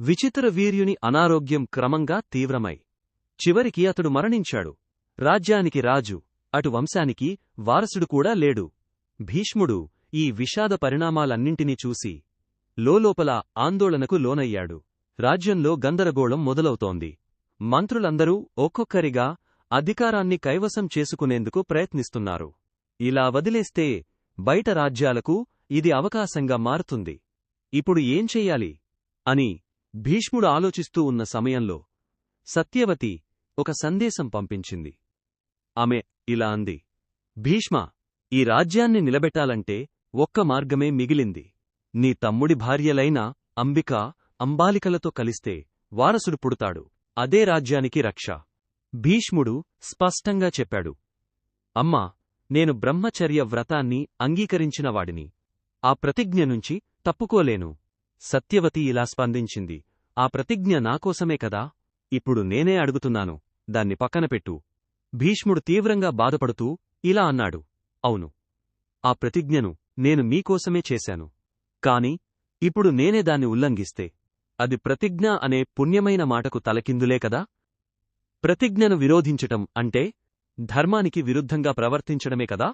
విచిత్ర వీర్యుని అనారోగ్యం క్రమంగా తీవ్రమై. చివరికి అతడు మరణించాడు. రాజ్యానికి రాజు అటు వంశానికి వారసుడు కూడా లేడు. భీష్ముడు ఈ విషాద పరిణామాలన్నింటినీ చూసి లోలోపల ఆందోళనకు లోనయ్యాడు. రాజ్యంలో గందరగోళం మొదలవుతోంది. మంత్రులందరూ ఒక్కొక్కరిగా అధికారాన్ని కైవసం చేసుకునేందుకు ప్రయత్నిస్తున్నారు. ఇలా వదిలేస్తే బయట రాజ్యాలకు ఇది అవకాశంగా మారుతుంది. ఇప్పుడు ఏం చెయ్యాలి అని భీష్ముడు ఆలోచిస్తూ ఉన్న సమయంలో సత్యవతి ఒక సందేశం పంపించింది. ఆమె ఇలా అంది భీష్మ ఈ రాజ్యాన్ని నిలబెట్టాలంటే ఒక్క మార్గమే మిగిలింది. నీ తమ్ముడి భార్యలైన అంబిక అంబాలికలతో కలిస్తే వారసుడు పుడతాడు. అదే రాజ్యానికి రక్ష. భీష్ముడు స్పష్టంగా చెప్పాడు అమ్మా నేను బ్రహ్మచర్య వ్రతాన్ని అంగీకరించినవాడిని ఆ ప్రతిజ్ఞ నుంచి తప్పుకోలేను. సత్యవతి ఇలా స్పందించింది ఆ ప్రతిజ్ఞ నాకోసమే కదా? ఇప్పుడు నేనే అడుగుతున్నాను దాన్ని పక్కనపెట్టు భీష్ముడు తీవ్రంగా బాధపడుతూ ఇలా అన్నాడు అవును ఆ ప్రతిజ్ఞను నేను మీకోసమే చేశాను. కాని ఇప్పుడు నేనే దాన్ని ఉల్లంఘిస్తే అది ప్రతిజ్ఞ అనే పుణ్యమైన మాటకు తలకిందులే కదా? ప్రతిజ్ఞను విరోధించటం అంటే ధర్మానికి విరుద్ధంగా ప్రవర్తించడమే కదా?